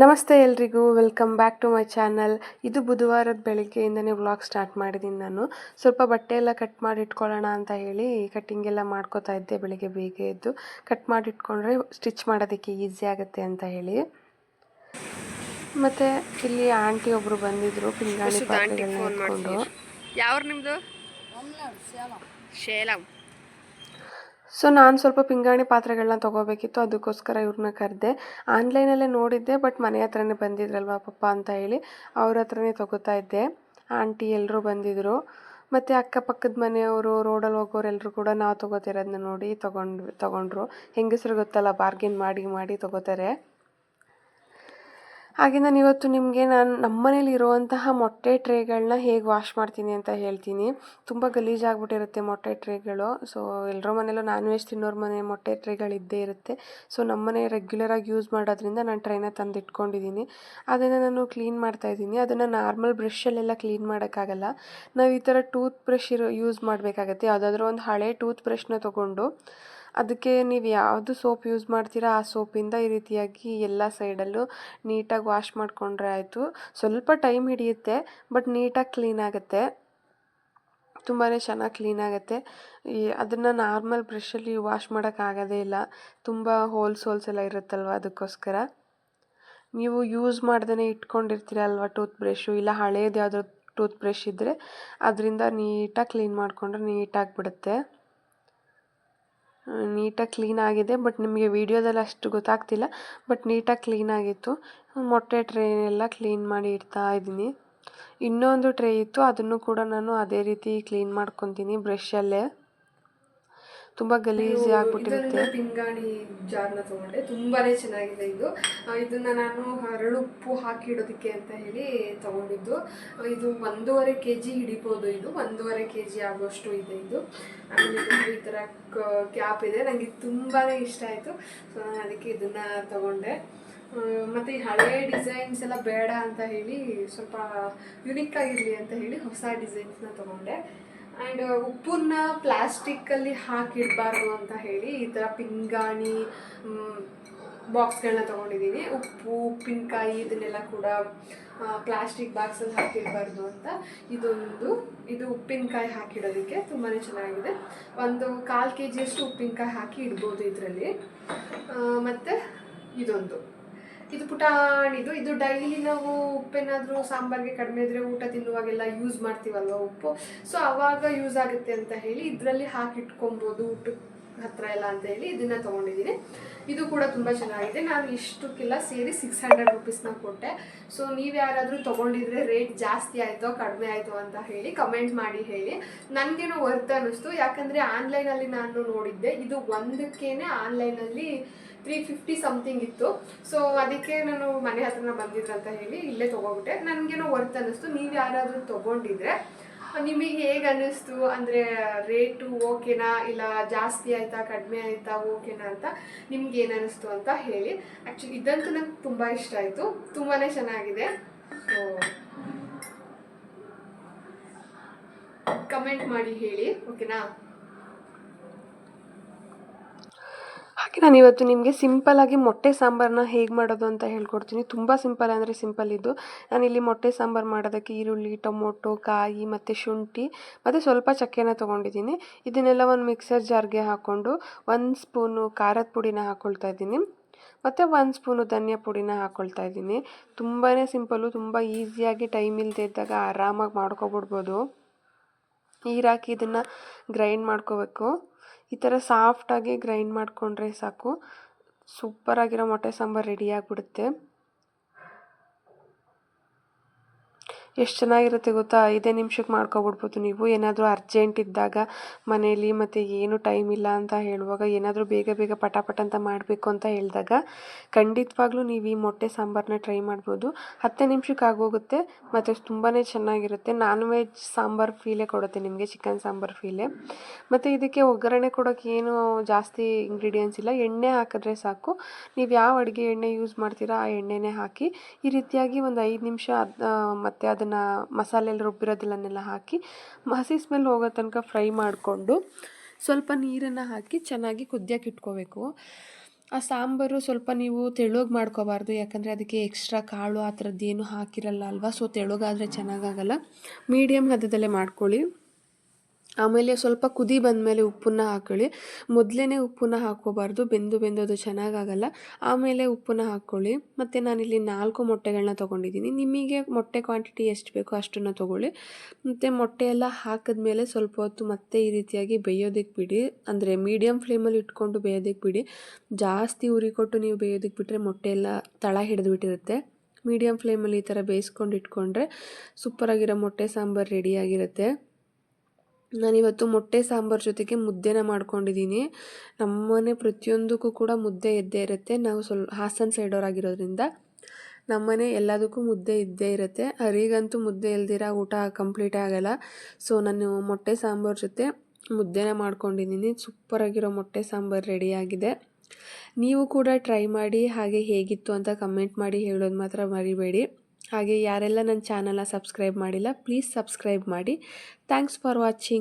ನಮಸ್ತೆ ಎಲ್ರಿಗೂ welcome back to my channel. ಇದು ಬುಧವಾರದ ಬೆಳಗ್ಗೆಯಿಂದನೇ ವ್ಲಾಗ್ ಸ್ಟಾರ್ಟ್ ಮಾಡಿದ್ದೀನಿ ನಾನು. ಸ್ವಲ್ಪ ಬಟ್ಟೆ ಎಲ್ಲ ಕಟ್ ಮಾಡಿ ಇಟ್ಕೊಳ್ಳೋಣ ಅಂತ ಹೇಳಿ ಕಟ್ಟಿಂಗ್ ಎಲ್ಲ ಮಾಡ್ಕೋತಾ ಇದ್ದೆ ಬೆಳಗ್ಗೆ ಬೇಗ ಎದ್ದು. ಕಟ್ ಮಾಡಿ ಇಟ್ಕೊಂಡ್ರೆ ಸ್ಟಿಚ್ ಮಾಡೋದಕ್ಕೆ ಈಸಿ ಆಗುತ್ತೆ ಅಂತ ಹೇಳಿ. ಮತ್ತು ಇಲ್ಲಿ ಆಂಟಿ ಒಬ್ಬರು ಬಂದಿದ್ರು ಪಿಂಗಾಣಿ ಪಾತ್ರೆಗಳನ್ನ ಇಟ್ಕೊಂಡು. ಯಾವ್ರು ನಿಮ್ಮದು ಶೇಲಂ ಸೊ ನಾನು ಸ್ವಲ್ಪ ಪಿಂಗಾಣಿ ಪಾತ್ರೆಗಳನ್ನ ತೊಗೋಬೇಕಿತ್ತು, ಅದಕ್ಕೋಸ್ಕರ ಇವ್ರನ್ನ ಕರೆದೆ. ಆನ್ಲೈನಲ್ಲೇ ನೋಡಿದ್ದೆ, ಬಟ್ ಮನೆ ಹತ್ರನೇ ಬಂದಿದ್ರಲ್ವ ಪಪ್ಪ ಅಂತ ಹೇಳಿ, ಅವ್ರ ಹತ್ರನೇ ತೊಗೋತಾ ಇದ್ದೆ. ಆಂಟಿ ಎಲ್ಲರೂ ಬಂದಿದ್ದರು ಮತ್ತು ಅಕ್ಕಪಕ್ಕದ ಮನೆಯವರು ರೋಡಲ್ಲಿ ಹೋಗೋರು ಎಲ್ಲರೂ ಕೂಡ ನಾವು ತೊಗೋತಿರೋದನ್ನ ನೋಡಿ ತೊಗೊಂಡು, ತೊಗೊಂಡ್ರು. ಹೆಂಗಸ್ರು ಗೊತ್ತಲ್ಲ ಬಾರ್ಗೇನ್ ಮಾಡಿ ಮಾಡಿ ತೊಗೋತಾರೆ. ಹಾಗೆ ನಾನು ಇವತ್ತು ನಿಮಗೆ ನಾನು ನಮ್ಮನೇಲಿ ಇರುವಂತಹ ಮೊಟ್ಟೆ ಟ್ರೇಗಳನ್ನ ಹೇಗೆ ವಾಶ್ ಮಾಡ್ತೀನಿ ಅಂತ ಹೇಳ್ತೀನಿ. ತುಂಬ ಗಲೀಜಾಗ್ಬಿಟ್ಟಿರುತ್ತೆ ಮೊಟ್ಟೆ ಟ್ರೇಗಳು. ಸೊ ಎಲ್ಲರ ಮನೇಲೂ ನಾನ್ ವೆಜ್ ತಿನ್ನೋರ ಮನೆ ಮೊಟ್ಟೆ ಟ್ರೇಗಳು ಇದ್ದೇ ಇರುತ್ತೆ. ಸೊ ನಮ್ಮನೆ ರೆಗ್ಯುಲರಾಗಿ ಯೂಸ್ ಮಾಡೋದ್ರಿಂದ ನಾನು ಟ್ರೈನ ತಂದು ಇಟ್ಕೊಂಡಿದ್ದೀನಿ ಅದನ್ನು ನಾನು ಕ್ಲೀನ್ ಮಾಡ್ತಾ ಇದ್ದೀನಿ ಅದನ್ನು ನಾರ್ಮಲ್ ಬ್ರಷಲ್ಲೆಲ್ಲ ಕ್ಲೀನ್ ಮಾಡೋಕ್ಕಾಗಲ್ಲ. ನಾವು ಈ ಥರ ಟೂತ್ ಬ್ರಷ್ ಇರೋ ಯೂಸ್ ಮಾಡಬೇಕಾಗತ್ತೆ. ಯಾವುದಾದ್ರೂ ಒಂದು ಹಳೆ ಟೂತ್ ಬ್ರಷ್ನ ತೊಗೊಂಡು. ಅದಕ್ಕೆ ನೀವು ಯಾವುದು ಸೋಪ್ ಯೂಸ್ ಮಾಡ್ತೀರಾ, ಆ ಸೋಪಿಂದ ಈ ರೀತಿಯಾಗಿ ಎಲ್ಲ ಸೈಡಲ್ಲೂ ನೀಟಾಗಿ ವಾಶ್ ಮಾಡಿಕೊಂಡ್ರೆ ಆಯಿತು. ಸ್ವಲ್ಪ ಟೈಮ್ ಹಿಡಿಯುತ್ತೆ, ಬಟ್ ನೀಟಾಗಿ ಕ್ಲೀನ್ ಆಗುತ್ತೆ. ತುಂಬಾ ಚೆನ್ನಾಗಿ ಕ್ಲೀನ್ ಆಗುತ್ತೆ. ಈ ಅದನ್ನು ನಾರ್ಮಲ್ ಬ್ರಷಲ್ಲಿ ವಾಶ್ ಮಾಡೋಕ್ಕಾಗೋದೇ ಇಲ್ಲ. ತುಂಬ ಹೋಲ್ಸ್ ಹೋಲ್ಸ್ ಎಲ್ಲ ಇರುತ್ತಲ್ವ ಅದಕ್ಕೋಸ್ಕರ. ನೀವು ಯೂಸ್ ಮಾಡ್ದೇ ಇಟ್ಕೊಂಡಿರ್ತೀರಲ್ವ ಟೂತ್ ಬ್ರಷು ಇಲ್ಲ ಹಳೇದು ಯಾವುದೋ ಟೂತ್ ಬ್ರಷ್ ಇದ್ದರೆ ಅದರಿಂದ ನೀಟಾಗಿ ಕ್ಲೀನ್ ಮಾಡಿಕೊಂಡ್ರೆ ನೀಟಾಗಿ ಬಿಡುತ್ತೆ. ನೀಟಾಗಿ ಕ್ಲೀನ್ ಆಗಿದೆ. ಬಟ್ ನಿಮಗೆ ವೀಡಿಯೋದಲ್ಲಿ ಅಷ್ಟು ಗೊತ್ತಾಗ್ತಿಲ್ಲ. ಬಟ್ ನೀಟಾಗಿ ಕ್ಲೀನ್ ಆಗಿತ್ತು. ಮೊಟ್ಟೆ ಟ್ರೇ ಎಲ್ಲ ಕ್ಲೀನ್ ಮಾಡಿ ಇಡ್ತಾ ಇದ್ದೀನಿ. ಇನ್ನೊಂದು ಟ್ರೇ ಇತ್ತು. ಅದನ್ನು ಕೂಡ ನಾನು ಅದೇ ರೀತಿ ಕ್ಲೀನ್ ಮಾಡ್ಕೊತೀನಿ ಬ್ರಷಲ್ಲೇ ತುಂಬ ಗಲೀಜು ಆಗ್ಬಿಟ್ಟಿರುತ್ತೆ. ಪಿಂಗಾಣಿ ಜಾರ್ನ ತಗೊಂಡೆ. ತುಂಬಾನೇ ಚೆನ್ನಾಗಿದೆ ಇದು. ಇದನ್ನ ನಾನು ಹರಳುಪ್ಪು ಹಾಕಿ ಇಡೋದಕ್ಕೆ ಅಂತ ಹೇಳಿ ತಗೊಂಡಿದ್ದು. ಇದು ಒಂದೂವರೆ ಕೆ ಜಿ ಹಿಡಿಬೋದು ಇದು. ಒಂದೂವರೆ ಕೆ ಜಿ ಆಗುವಷ್ಟು ಇದೆ ಇದು. ಆಮೇಲೆ ಈ ತರ ಕ್ಯಾಪ್ ಇದೆ. ನನಗೆ ತುಂಬಾನೇ ಇಷ್ಟ ಆಯ್ತು. ಸೊ ನಾನು ಅದಕ್ಕೆ ಇದನ್ನ ತಗೊಂಡೆ. ಮತ್ತೆ ಈ ಹಳೆ ಡಿಸೈನ್ಸ್ ಎಲ್ಲ ಬೇಡ ಅಂತ ಹೇಳಿ ಸ್ವಲ್ಪ ಯುನಿಕ್ ಆಗಿರಲಿ ಅಂತ ಹೇಳಿ ಹೊಸ ಡಿಸೈನ್ಸ್ನ ತಗೊಂಡೆ. ಆ್ಯಂಡ್ ಉಪ್ಪನ್ನ ಪ್ಲಾಸ್ಟಿಕ್ಕಲ್ಲಿ ಹಾಕಿಡಬಾರ್ದು ಅಂತ ಹೇಳಿ ಈ ಥರ ಪಿಂಗಾಣಿ ಬಾಕ್ಸ್ಗಳನ್ನ ತೊಗೊಂಡಿದ್ದೀನಿ. ಉಪ್ಪು, ಉಪ್ಪಿನಕಾಯಿ ಇದನ್ನೆಲ್ಲ ಕೂಡ ಪ್ಲಾಸ್ಟಿಕ್ ಬಾಕ್ಸಲ್ಲಿ ಹಾಕಿಡಬಾರ್ದು ಅಂತ ಇದೊಂದು. ಇದು ಉಪ್ಪಿನಕಾಯಿ ಹಾಕಿಡೋದಕ್ಕೆ ತುಂಬಾ ಚೆನ್ನಾಗಿದೆ. ಒಂದು ಕಾಲು ಕೆ ಜಿಯಷ್ಟು ಉಪ್ಪಿನಕಾಯಿ ಹಾಕಿ ಇಡ್ಬೋದು ಇದರಲ್ಲಿ. ಮತ್ತು ಇದೊಂದು. ಇದು ಪುಟಾಣಿದು ಇದು ಡೈಲಿ ನಾವು ಉಪ್ಪೇನಾದರೂ ಸಾಂಬಾರ್ಗೆ ಕಡಿಮೆ ಇದ್ರೆ ಊಟ ತಿನ್ನುವಾಗೆಲ್ಲ ಯೂಸ್ ಮಾಡ್ತೀವಲ್ವ ಉಪ್ಪು? ಸೊ ಅವಾಗ ಯೂಸ್ ಆಗುತ್ತೆ ಅಂತ ಹೇಳಿ ಇದರಲ್ಲಿ ಹಾಕಿಟ್ಕೊಬೋದು ಊಟಕ್ಕೆ. ಹತ್ರ ಎಲ್ಲ ಅಂತ ಹೇಳಿ ಇದನ್ನ ತಗೊಂಡಿದ್ದೀನಿ ಇದು ಕೂಡ ತುಂಬ ಚೆನ್ನಾಗಿದೆ. ನಾನು ಇಷ್ಟಕ್ಕೆಲ್ಲ ಸೇರಿ ಸಿಕ್ಸ್ ಹಂಡ್ರೆಡ್ ರುಪೀಸ್ನ ಕೊಟ್ಟೆ. ಸೊ ನೀವು ಯಾರಾದರೂ ತೊಗೊಂಡಿದ್ರೆ ರೇಟ್ ಜಾಸ್ತಿ ಆಯಿತೋ, ಕಡಿಮೆ ಆಯಿತು ಅಂತ ಹೇಳಿ ಕಮೆಂಟ್ ಮಾಡಿ ಹೇಳಿ. ನನಗೇನೋ ವರ್ತ್ ಅನ್ನಿಸ್ತು. ಯಾಕಂದರೆ ಆನ್ಲೈನಲ್ಲಿ ನಾನು ನೋಡಿದ್ದೆ. ಇದು ಒಂದಕ್ಕೇನೆ ಆನ್ಲೈನಲ್ಲಿ ತ್ರೀ ಫಿಫ್ಟಿ ಸಮಥಿಂಗ್ ಇತ್ತು. ಸೊ ಅದಕ್ಕೆ ನಾನು ಮನೆ ಹತ್ರನ ಬಂದಿದ್ರಂತ ಹೇಳಿ ಇಲ್ಲೇ ತೊಗೊಬಿಟ್ಟೆ. ನನಗೇನೋ ವರ್ತ್ ಅನ್ನಿಸ್ತು. ನೀವು ಯಾರಾದರೂ ತೊಗೊಂಡಿದ್ರೆ ನಿಮಗೆ ಹೇಗೆ ಅನ್ನಿಸ್ತು? ಅಂದರೆ ರೇಟು ಓಕೆನಾ ಇಲ್ಲ ಜಾಸ್ತಿ ಆಯಿತಾ, ಕಡಿಮೆ ಆಯಿತಾ ಓಕೆನಾ ಅಂತ ನಿಮ್ಗೆ ಏನು ಅನ್ನಿಸ್ತು ಅಂತ ಹೇಳಿ. ಆ್ಯಕ್ಚುಲಿ ಇದಂತೂ ನಂಗೆ ತುಂಬ ಇಷ್ಟ ಆಯಿತು. ತುಂಬಾ ಚೆನ್ನಾಗಿದೆ. ಸೊ ಕಮೆಂಟ್ ಮಾಡಿ ಹೇಳಿ ಓಕೆನಾ ನಾನು ಇವತ್ತು ನಿಮಗೆ ಸಿಂಪಲ್ಲಾಗಿ ಮೊಟ್ಟೆ ಸಾಂಬಾರನ್ನ ಹೇಗೆ ಮಾಡೋದು ಅಂತ ಹೇಳ್ಕೊಡ್ತೀನಿ. ತುಂಬ ಸಿಂಪಲ್ ಅಂದರೆ ಸಿಂಪಲ್ ಇದು. ನಾನಿಲ್ಲಿ ಮೊಟ್ಟೆ ಸಾಂಬಾರು ಮಾಡೋದಕ್ಕೆ ಈರುಳ್ಳಿ, ಟೊಮೊಟೊ, ಕಾಯಿ ಮತ್ತು ಶುಂಠಿ ಮತ್ತು ಸ್ವಲ್ಪ ಚಕ್ಕೆನ ತೊಗೊಂಡಿದ್ದೀನಿ. ಇದನ್ನೆಲ್ಲ ಒಂದು ಮಿಕ್ಸರ್ ಜಾರ್ಗೆ ಹಾಕ್ಕೊಂಡು ಒಂದು ಸ್ಪೂನು ಖಾರದ ಪುಡಿನ ಹಾಕ್ಕೊಳ್ತಾ ಇದ್ದೀನಿ. ಮತ್ತು ಒಂದು ಸ್ಪೂನು ಧನಿಯಾ ಪುಡಿನ ಹಾಕ್ಕೊಳ್ತಾ ಇದ್ದೀನಿ. ತುಂಬಾ ಸಿಂಪಲ್ಲು, ತುಂಬ ಈಸಿಯಾಗಿ ಟೈಮ್ ಇಲ್ಲದೆ ಇದ್ದಾಗ ಆರಾಮಾಗಿ ಮಾಡ್ಕೊಬಿಡ್ಬೋದು. ನೀರು ಹಾಕಿ ಇದನ್ನು ಗ್ರೈಂಡ್ ಮಾಡ್ಕೋಬೇಕು. ಈ ಥರ ಸಾಫ್ಟಾಗಿ ಗ್ರೈಂಡ್ ಮಾಡಿಕೊಂಡ್ರೆ ಸಾಕು. ಸೂಪರಾಗಿರೋ ಮೊಟ್ಟೆ ಸಾಂಬಾರು ರೆಡಿ ಆಗಿಬಿಡುತ್ತೆ. ಎಷ್ಟು ಚೆನ್ನಾಗಿರುತ್ತೆ ಗೊತ್ತಾ? ಐದೇ ನಿಮಿಷಕ್ಕೆ ಮಾಡ್ಕೊಬಿಡ್ಬೋದು ನೀವು. ಏನಾದರೂ ಅರ್ಜೆಂಟ್ ಇದ್ದಾಗ ಮನೇಲಿ ಮತ್ತು ಏನು ಟೈಮ್ ಇಲ್ಲ ಅಂತ ಹೇಳುವಾಗ ಏನಾದರೂ ಬೇಗ ಬೇಗ ಪಟ ಪಟ ಅಂತ ಮಾಡಬೇಕು ಅಂತ ಹೇಳಿದಾಗ ಖಂಡಿತವಾಗ್ಲೂ ನೀವು ಈ ಮೊಟ್ಟೆ ಸಾಂಬಾರನ್ನ ಟ್ರೈ ಮಾಡ್ಬೋದು. ಹತ್ತೇ ನಿಮಿಷಕ್ಕೆ ಆಗೋಗುತ್ತೆ, ಮತ್ತು ತುಂಬಾ ಚೆನ್ನಾಗಿರುತ್ತೆ. ನಾನ್ ವೆಜ್ ಸಾಂಬಾರು ಫೀಲೇ ಕೊಡುತ್ತೆ ನಿಮಗೆ ಚಿಕನ್ ಸಾಂಬಾರು ಫೀಲೇ ಮತ್ತು ಇದಕ್ಕೆ ಒಗ್ಗರಣೆ ಕೊಡೋಕ್ಕೆ ಏನು ಜಾಸ್ತಿ ಇಂಗ್ರೀಡಿಯೆಂಟ್ಸ್ ಇಲ್ಲ. ಎಣ್ಣೆ ಹಾಕಿದ್ರೆ ಸಾಕು. ನೀವು ಯಾವ ಅಡುಗೆ ಎಣ್ಣೆ ಯೂಸ್ ಮಾಡ್ತೀರಾ ಆ ಎಣ್ಣೆನೇ ಹಾಕಿ ಈ ರೀತಿಯಾಗಿ ಒಂದು ಐದು ನಿಮಿಷ ಮತ್ತು ಅದನ್ನು ಮಸಾಲೆ ಎಲ್ಲ ರುಬ್ಬಿರೋದನ್ನೆಲ್ಲ ಹಾಕಿ, ಹಸಿ ಸ್ಮೆಲ್ ಹೋಗೋ ತನಕ ಫ್ರೈ ಮಾಡಿಕೊಂಡು ಸ್ವಲ್ಪ ನೀರನ್ನು ಹಾಕಿ ಚೆನ್ನಾಗಿ ಕುದಿಯೋಕೆ ಇಟ್ಕೋಬೇಕು. ಆ ಸಾಂಬಾರು ಸ್ವಲ್ಪ ನೀವು ತೆಳ್ಳಗೆ ಮಾಡ್ಕೋಬಾರ್ದು, ಯಾಕಂದರೆ ಅದಕ್ಕೆ ಎಕ್ಸ್ಟ್ರಾ ಕಾಳು ಆ ಥರದ್ದು ಏನು ಹಾಕಿರಲ್ಲ ಅಲ್ವಾ? ಸೊ ತೆಳ್ಳಗಾದರೆ ಚೆನ್ನಾಗಾಗಲ್ಲ. ಮೀಡಿಯಮ್ ಹದದಲ್ಲೇ ಮಾಡ್ಕೊಳ್ಳಿ. ಆಮೇಲೆ ಸ್ವಲ್ಪ ಕುದಿ ಬಂದಮೇಲೆ ಉಪ್ಪನ್ನ ಹಾಕೊಳ್ಳಿ. ಮೊದಲೇ ಉಪ್ಪನ್ನ ಹಾಕ್ಕೋಬಾರ್ದು. ಬೆಂದು ಬೆಂದು ಅದು ಚೆನ್ನಾಗಾಗಲ್ಲ. ಆಮೇಲೆ ಉಪ್ಪನ್ನ ಹಾಕ್ಕೊಳ್ಳಿ. ಮತ್ತು ನಾನಿಲ್ಲಿ ನಾಲ್ಕು ಮೊಟ್ಟೆಗಳನ್ನ ತೊಗೊಂಡಿದ್ದೀನಿ. ನಿಮಗೆ ಮೊಟ್ಟೆ ಕ್ವಾಂಟಿಟಿ ಎಷ್ಟು ಬೇಕೋ ಅಷ್ಟನ್ನು ತೊಗೊಳ್ಳಿ. ಮತ್ತು ಮೊಟ್ಟೆ ಎಲ್ಲ ಹಾಕಿದ್ಮೇಲೆ ಸ್ವಲ್ಪ ಹೊತ್ತು ಮತ್ತೆ ಈ ರೀತಿಯಾಗಿ ಬೇಯೋದಕ್ಕೆ ಬಿಡಿ. ಅಂದರೆ ಮೀಡಿಯಮ್ ಫ್ಲೇಮಲ್ಲಿ ಇಟ್ಕೊಂಡು ಬೇಯೋದಕ್ಕೆ ಬಿಡಿ. ಜಾಸ್ತಿ ಉರಿ ಕೊಟ್ಟು ನೀವು ಬೇಯೋದಕ್ಕೆ ಬಿಟ್ಟರೆ ಮೊಟ್ಟೆ ಎಲ್ಲ ತಳ ಹಿಡಿದು ಬಿಟ್ಟಿರುತ್ತೆ ಮೀಡಿಯಮ್ ಫ್ಲೇಮಲ್ಲಿ ಈ ಥರ ಬೇಯಿಸ್ಕೊಂಡು ಇಟ್ಕೊಂಡ್ರೆ ಸೂಪರಾಗಿರೋ ಮೊಟ್ಟೆ ಸಾಂಬಾರು ರೆಡಿಯಾಗಿರುತ್ತೆ ನಾನಿವತ್ತು ಮೊಟ್ಟೆ ಸಾಂಬಾರು ಜೊತೆಗೆ ಮುದ್ದೆನ ಮಾಡ್ಕೊಂಡಿದ್ದೀನಿ. ನಮ್ಮನೆ ಪ್ರತಿಯೊಂದಕ್ಕೂ ಕೂಡ ಮುದ್ದೆ ಇದ್ದೇ ಇರುತ್ತೆ. ನಾವು ಸ್ವಲ್ಪ ಹಾಸನ ಸೈಡವರಾಗಿರೋದ್ರಿಂದ ನಮ್ಮನೆ ಎಲ್ಲದಕ್ಕೂ ಮುದ್ದೆ ಇದ್ದೇ ಇರುತ್ತೆ. ಅರಿಗಂತೂ ಮುದ್ದೆ ಇಲ್ದಿರ ಊಟ ಕಂಪ್ಲೀಟ್ ಆಗಲ್ಲ. ಸೊ, ನಾನು ಮೊಟ್ಟೆ ಸಾಂಬಾರು ಜೊತೆ ಮುದ್ದೆನ ಮಾಡ್ಕೊಂಡಿದ್ದೀನಿ. ಸೂಪರಾಗಿರೋ ಮೊಟ್ಟೆ ಸಾಂಬಾರು ರೆಡಿಯಾಗಿದೆ. ನೀವು ಕೂಡ ಟ್ರೈ ಮಾಡಿ, ಹಾಗೆ ಹೇಗಿತ್ತು ಅಂತ ಕಮೆಂಟ್ ಮಾಡಿ ಹೇಳೋದು ಮಾತ್ರ ಮರಿಬೇಡಿ. ಹಾಗೆ ಯಾರೆಲ್ಲ ನನ್ನ ಚಾನಲ್ನ ಸಬ್ಸ್ಕ್ರೈಬ್ ಮಾಡಿಲ್ಲ, ಪ್ಲೀಸ್ ಸಬ್ಸ್ಕ್ರೈಬ್ ಮಾಡಿ. Thanks for watching.